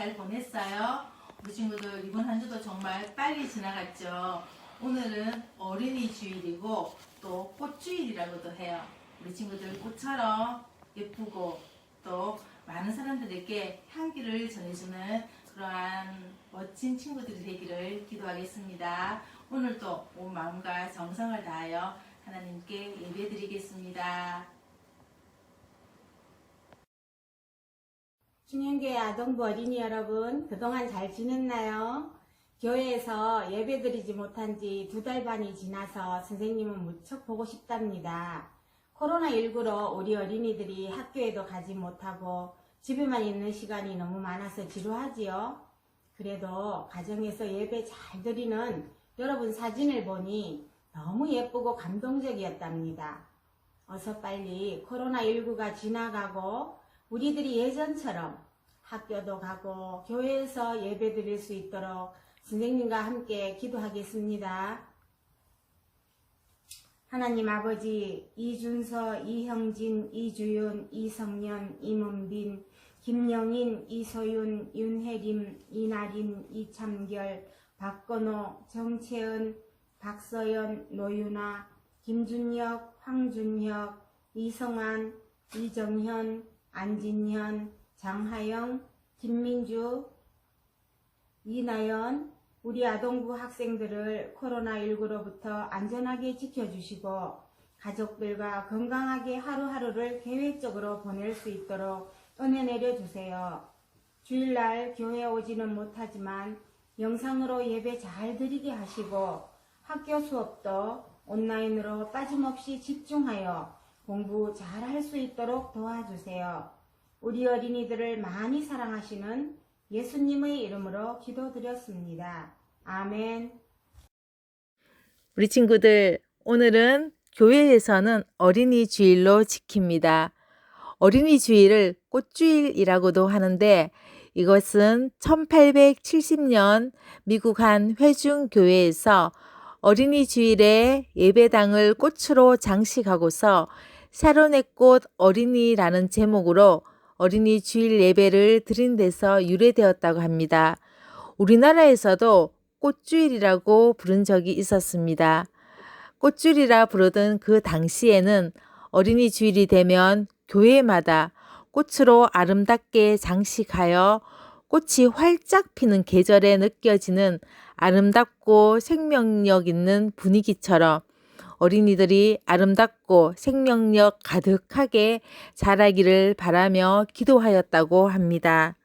잘 보냈어요? 우리 친구들 이번 한 주도 정말 빨리 지나갔죠. 오늘은 어린이 주일이고 또 꽃주일이라고도 해요. 우리 친구들 꽃처럼 예쁘고 또 많은 사람들에게 향기를 전해주는 그러한 멋진 친구들이 되기를 기도하겠습니다. 오늘도 온 마음과 정성을 다하여 하나님께 예배드리겠습니다. 중년교회 아동부 어린이 여러분, 그동안 잘 지냈나요? 교회에서 예배드리지 못한 지 두 달 반이 지나서 선생님은 무척 보고 싶답니다. 코로나19로 우리 어린이들이 학교에도 가지 못하고 집에만 있는 시간이 너무 많아서 지루하지요? 그래도 가정에서 예배 잘 드리는 여러분 사진을 보니 너무 예쁘고 감동적이었답니다. 어서 빨리 코로나19가 지나가고 우리들이 예전처럼 학교도 가고 교회에서 예배 드릴 수 있도록 선생님과 함께 기도하겠습니다. 하나님 아버지, 이준서, 이형진, 이주윤, 이성년, 임은빈, 김영인, 이소윤, 윤혜림, 이나림, 이참결, 박건호, 정채은, 박서연, 노윤아, 김준혁, 황준혁, 이성환, 이정현, 안진현, 장하영, 김민주, 이나연, 우리 아동부 학생들을 코로나19로부터 안전하게 지켜주시고 가족들과 건강하게 하루하루를 계획적으로 보낼 수 있도록 은혜 내려주세요. 주일날 교회 오지는 못하지만 영상으로 예배 잘 드리게 하시고 학교 수업도 온라인으로 빠짐없이 집중하여 공부 잘 할 수 있도록 도와주세요. 우리 어린이들을 많이 사랑하시는 예수님의 이름으로 기도드렸습니다. 아멘. 우리 친구들, 오늘은 교회에서는 어린이 주일로 지킵니다. 어린이 주일을 꽃주일이라고도 하는데 이것은 1870년 미국 한 회중교회에서 어린이 주일에 예배당을 꽃으로 장식하고서 새로운 꽃 어린이라는 제목으로 어린이 주일 예배를 드린 데서 유래되었다고 합니다. 우리나라에서도 꽃주일이라고 부른 적이 있었습니다. 꽃주일이라 부르던 그 당시에는 어린이 주일이 되면 교회마다 꽃으로 아름답게 장식하여 꽃이 활짝 피는 계절에 느껴지는 아름답고 생명력 있는 분위기처럼 어린이들이 아름답고 생명력 가득하게 자라기를 바라며 기도하였다고 합니다.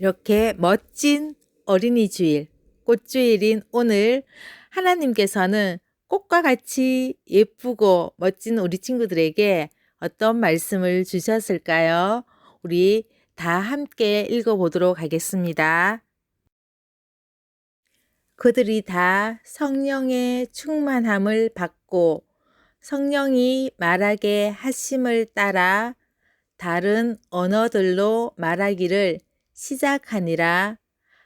이렇게 멋진 어린이 주일, 꽃주일인 오늘 하나님께서는 꽃과 같이 예쁘고 멋진 우리 친구들에게 어떤 말씀을 주셨을까요? 우리 다 함께 읽어보도록 하겠습니다. 그들이 다 성령의 충만함을 받고 성령이 말하게 하심을 따라 다른 언어들로 말하기를 시작하니라.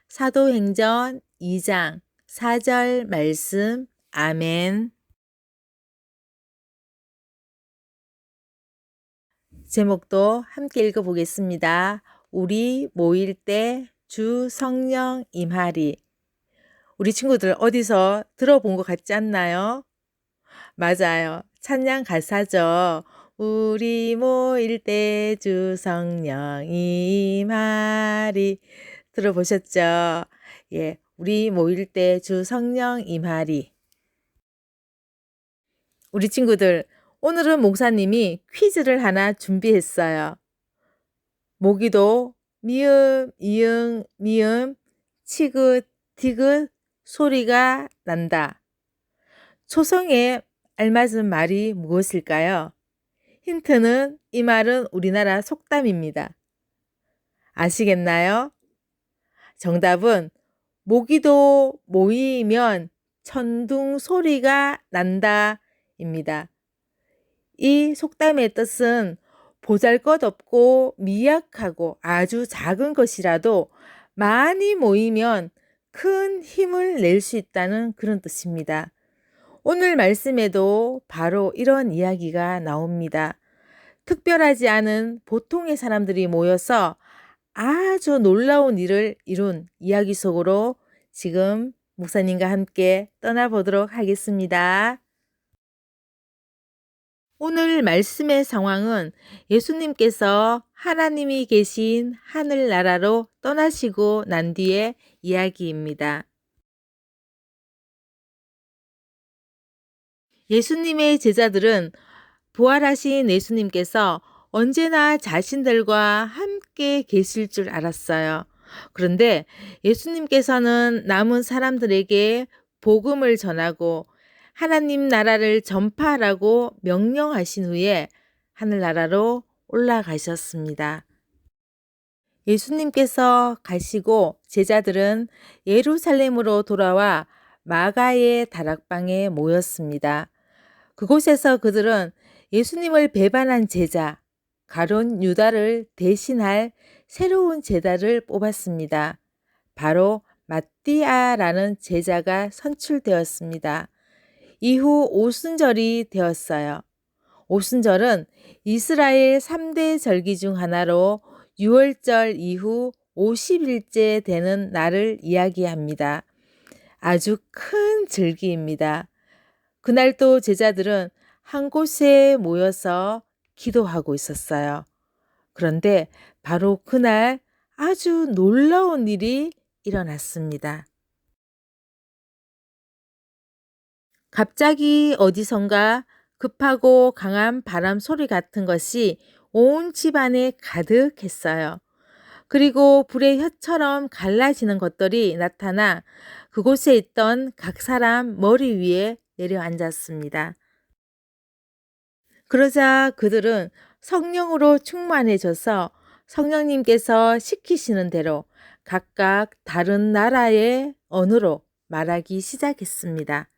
사도행전 2장 4절 말씀 아멘. 제목도 함께 읽어보겠습니다. 우리 모일 때 주 성령 임하리. 우리 친구들 어디서 들어본 것 같지 않나요? 맞아요. 찬양 가사죠. 우리 모일 때 주 성령 임하리. 들어보셨죠? 예, 우리 모일 때 주 성령 임하리. 우리 친구들, 오늘은 목사님이 퀴즈를 하나 준비했어요. 모기도 미음, 이응, 미음, 치긋, 디귿 소리가 난다. 초성에 알맞은 말이 무엇일까요? 힌트는 이 말은 우리나라 속담입니다. 아시겠나요? 정답은 모기도 모이면 천둥 소리가 난다 입니다. 이 속담의 뜻은 보잘 것 없고 미약하고 아주 작은 것이라도 많이 모이면 큰 힘을 낼 수 있다는 그런 뜻입니다. 오늘 말씀에도 바로 이런 이야기가 나옵니다. 특별하지 않은 보통의 사람들이 모여서 아주 놀라운 일을 이룬 이야기 속으로 지금 목사님과 함께 떠나보도록 하겠습니다. 오늘 말씀의 상황은 예수님께서 하나님이 계신 하늘나라로 떠나시고 난 뒤의 이야기입니다. 예수님의 제자들은 부활하신 예수님께서 언제나 자신들과 함께 계실 줄 알았어요. 그런데 예수님께서는 남은 사람들에게 복음을 전하고 하나님 나라를 전파하라고 명령하신 후에 하늘나라로 올라가셨습니다. 예수님께서 가시고 제자들은 예루살렘으로 돌아와 마가의 다락방에 모였습니다. 그곳에서 그들은 예수님을 배반한 제자, 가론 유다를 대신할 새로운 제자를 뽑았습니다. 바로 마띠아라는 제자가 선출되었습니다. 이후 오순절이 되었어요. 오순절은 이스라엘 3대 절기 중 하나로 6월절 이후 50일째 되는 날을 이야기합니다. 아주 큰 절기입니다. 그날 또 제자들은 한 곳에 모여서 기도하고 있었어요. 그런데 바로 그날 아주 놀라운 일이 일어났습니다. 갑자기 어디선가 급하고 강한 바람 소리 같은 것이 온 집안에 가득했어요. 그리고 불의 혀처럼 갈라지는 것들이 나타나 그곳에 있던 각 사람 머리 위에 내려앉았습니다. 그러자 그들은 성령으로 충만해져서 성령님께서 시키시는 대로 각각 다른 나라의 언어로 말하기 시작했습니다.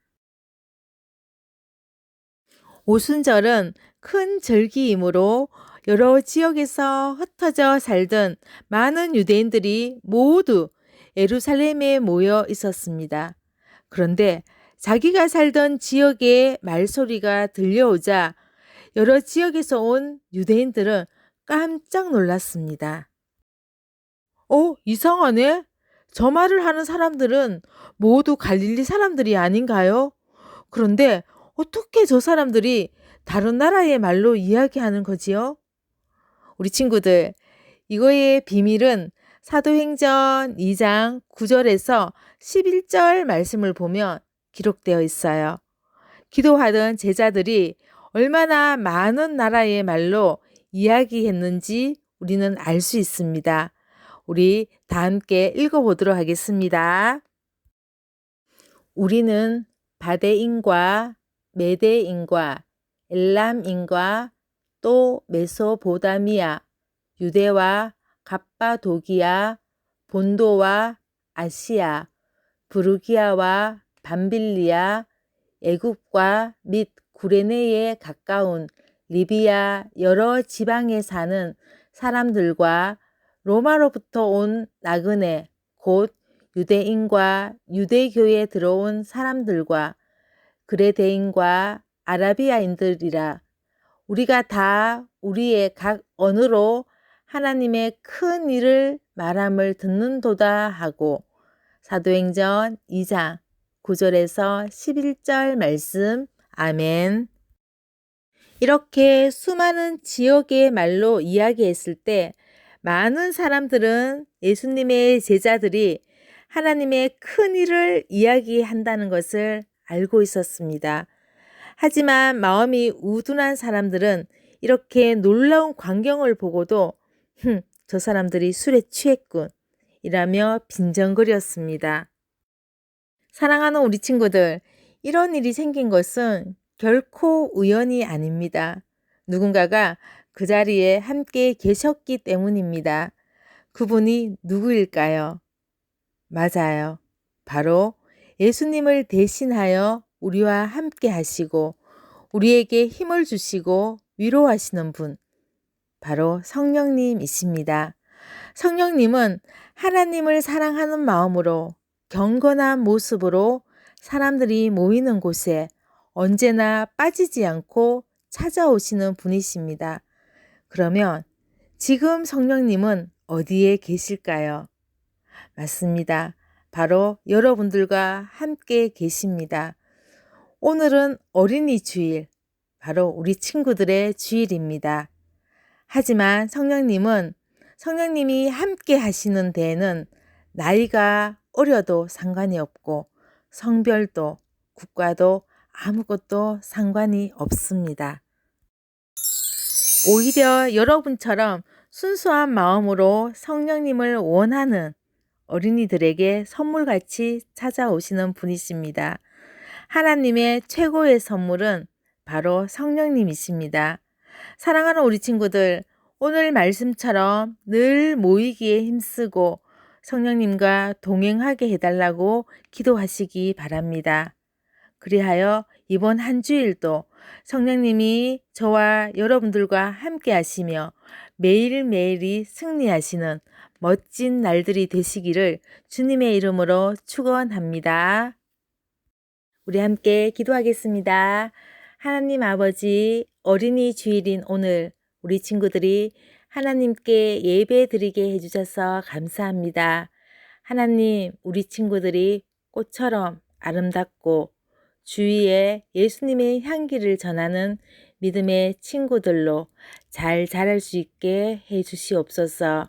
오순절은 큰 절기이므로 여러 지역에서 흩어져 살던 많은 유대인들이 모두 예루살렘에 모여 있었습니다. 그런데 자기가 살던 지역의 말소리가 들려오자 여러 지역에서 온 유대인들은 깜짝 놀랐습니다. 어, 이상하네? 저 말을 하는 사람들은 모두 갈릴리 사람들이 아닌가요? 그런데 어떻게 저 사람들이 다른 나라의 말로 이야기하는 거지요? 우리 친구들, 이거의 비밀은 사도행전 2장 9절에서 11절 말씀을 보면 기록되어 있어요. 기도하던 제자들이 얼마나 많은 나라의 말로 이야기했는지 우리는 알 수 있습니다. 우리 다 함께 읽어보도록 하겠습니다. 우리는 바데인과 메데인과 엘람인과 또 메소보다미아, 유대와 갑바도기아, 본도와 아시아, 부르기아와 밤빌리아, 애굽과 및 구레네에 가까운 리비아 여러 지방에 사는 사람들과 로마로부터 온 나그네 곧 유대인과 유대교에 들어온 사람들과 그레데인과 아라비아인들이라 우리가 다 우리의 각 언어로 하나님의 큰 일을 말함을 듣는도다 하고 사도행전 2장 9절에서 11절 말씀 아멘. 이렇게 수많은 지역의 말로 이야기했을 때 많은 사람들은 예수님의 제자들이 하나님의 큰 일을 이야기한다는 것을 알고 있었습니다. 하지만 마음이 우둔한 사람들은 이렇게 놀라운 광경을 보고도 흠, 저 사람들이 술에 취했군. 이라며 빈정거렸습니다. 사랑하는 우리 친구들, 이런 일이 생긴 것은 결코 우연이 아닙니다. 누군가가 그 자리에 함께 계셨기 때문입니다. 그분이 누구일까요? 맞아요. 바로 예수님을 대신하여 우리와 함께 하시고 우리에게 힘을 주시고 위로하시는 분. 바로 성령님이십니다. 성령님은 하나님을 사랑하는 마음으로 경건한 모습으로 사람들이 모이는 곳에 언제나 빠지지 않고 찾아오시는 분이십니다. 그러면 지금 성령님은 어디에 계실까요? 맞습니다. 바로 여러분들과 함께 계십니다. 오늘은 어린이 주일, 바로 우리 친구들의 주일입니다. 하지만 성령님은 성령님이 함께 하시는 데에는 나이가 어려도 상관이 없고 성별도 국가도 아무것도 상관이 없습니다. 오히려 여러분처럼 순수한 마음으로 성령님을 원하는 어린이들에게 선물같이 찾아오시는 분이십니다. 하나님의 최고의 선물은 바로 성령님이십니다. 사랑하는 우리 친구들, 오늘 말씀처럼 늘 모이기에 힘쓰고 성령님과 동행하게 해달라고 기도하시기 바랍니다. 그리하여 이번 한 주일도 성령님이 저와 여러분들과 함께 하시며 매일매일이 승리하시는 멋진 날들이 되시기를 주님의 이름으로 축원합니다. 우리 함께 기도하겠습니다. 하나님 아버지 어린이 주일인 오늘 우리 친구들이 하나님께 예배 드리게 해주셔서 감사합니다. 하나님, 우리 친구들이 꽃처럼 아름답고 주위에 예수님의 향기를 전하는 믿음의 친구들로 잘 자랄 수 있게 해 주시옵소서.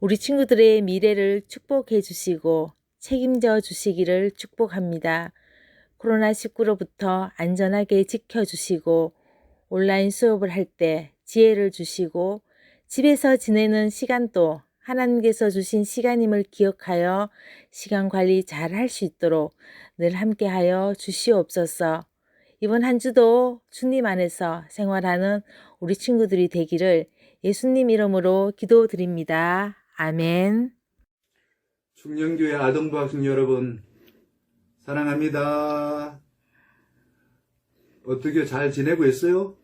우리 친구들의 미래를 축복해 주시고 책임져 주시기를 축복합니다. 코로나19로부터 안전하게 지켜주시고 온라인 수업을 할 때 지혜를 주시고 집에서 지내는 시간도 하나님께서 주신 시간임을 기억하여 시간 관리 잘 할 수 있도록 늘 함께하여 주시옵소서. 이번 한 주도 주님 안에서 생활하는 우리 친구들이 되기를 예수님 이름으로 기도드립니다. 아멘. 충령교회 아동부 학생 여러분 사랑합니다. 어떻게 잘 지내고 있어요?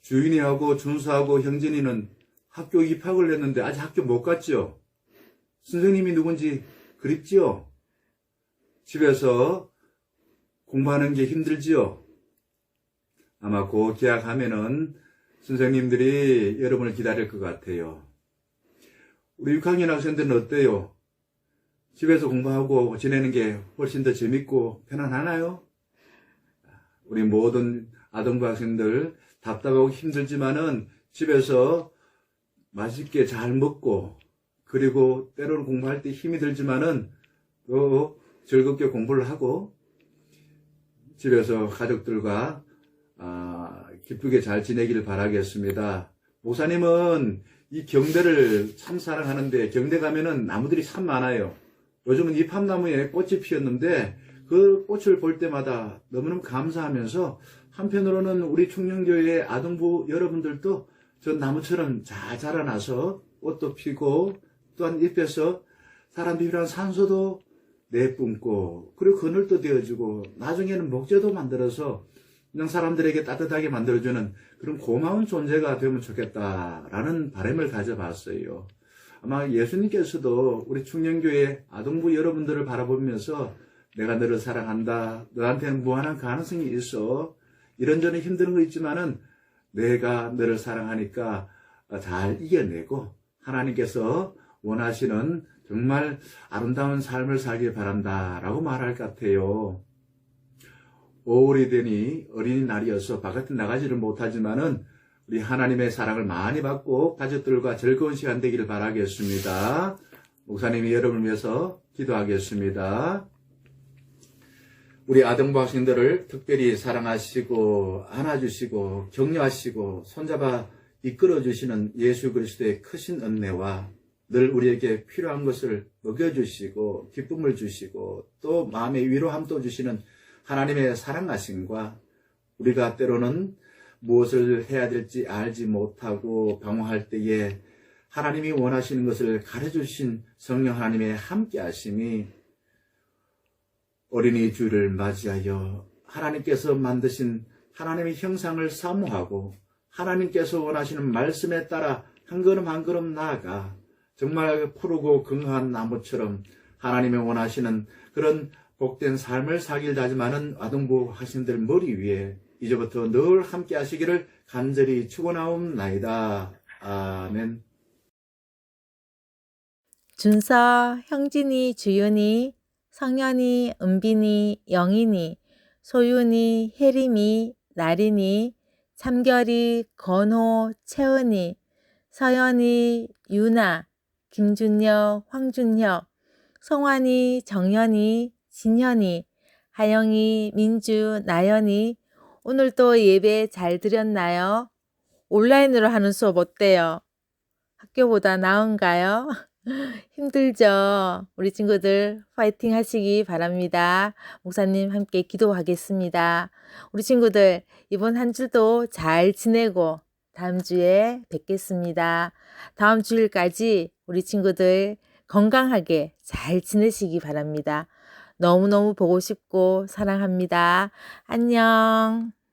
주인이하고 준수하고 형진이는 학교 입학을 했는데 아직 학교 못 갔죠? 선생님이 누군지 그립지요? 집에서 공부하는 게 힘들지요? 아마 곧 개학하면은 선생님들이 여러분을 기다릴 것 같아요. 우리 6학년 학생들은 어때요? 집에서 공부하고 지내는 게 훨씬 더 재밌고 편안하나요? 우리 모든 아동부 학생들 답답하고 힘들지만은 집에서 맛있게 잘 먹고 그리고 때로는 공부할 때 힘이 들지만은 또 즐겁게 공부를 하고 집에서 가족들과 아, 기쁘게 잘 지내기를 바라겠습니다. 목사님은 이 경대를 참 사랑하는데 경대 가면은 나무들이 참 많아요. 요즘은 이팝나무에 꽃이 피었는데 그 꽃을 볼 때마다 너무너무 감사하면서 한편으로는 우리 충령교회 아동부 여러분들도 저 나무처럼 잘 자라나서 꽃도 피고 또한 잎에서 사람들이 필요한 산소도 내뿜고 그리고 그늘도 되어주고 나중에는 목재도 만들어서 그냥 사람들에게 따뜻하게 만들어주는 그런 고마운 존재가 되면 좋겠다라는 바람을 가져봤어요. 아마 예수님께서도 우리 충령교회 아동부 여러분들을 바라보면서 내가 너를 사랑한다. 너한테는 무한한 가능성이 있어. 이런저런 힘든 거 있지만은 내가 너를 사랑하니까 잘 이겨내고 하나님께서 원하시는 정말 아름다운 삶을 살길 바란다. 라고 말할 것 같아요. 5월이 되니 어린이날이어서 바깥에 나가지를 못하지만은 우리 하나님의 사랑을 많이 받고 가족들과 즐거운 시간 되기를 바라겠습니다. 목사님이 여러분을 위해서 기도하겠습니다. 우리 아동부 학생들을 특별히 사랑하시고 안아주시고 격려하시고 손잡아 이끌어주시는 예수 그리스도의 크신 은혜와 늘 우리에게 필요한 것을 먹여주시고 기쁨을 주시고 또 마음의 위로함도 주시는 하나님의 사랑하심과 우리가 때로는 무엇을 해야 될지 알지 못하고 방황할 때에 하나님이 원하시는 것을 가르쳐 주신 성령 하나님의 함께 하심이 어린이 주를 맞이하여 하나님께서 만드신 하나님의 형상을 사모하고 하나님께서 원하시는 말씀에 따라 한 걸음 한 걸음 나아가 정말 푸르고 건강한 나무처럼 하나님의 원하시는 그런 복된 삶을 살길 다짐하는 아동부 학생들 머리 위에 이제부터 늘 함께 하시기를 간절히 축원하옵나이다. 아멘. 준서, 형진이, 주윤이, 성현이, 은빈이, 영인이, 소윤이, 혜림이, 나린이, 참결이, 건호, 채은이, 서연이, 유나, 김준혁, 황준혁, 성환이, 정현이, 진현이, 하영이, 민주, 나연이, 오늘도 예배 잘 드렸나요? 온라인으로 하는 수업 어때요? 학교보다 나은가요? 힘들죠? 우리 친구들 파이팅 하시기 바랍니다. 목사님 함께 기도하겠습니다. 우리 친구들 이번 한 주도 잘 지내고 다음 주에 뵙겠습니다. 다음 주일까지 우리 친구들 건강하게 잘 지내시기 바랍니다. 너무너무 보고 싶고 사랑합니다. 안녕.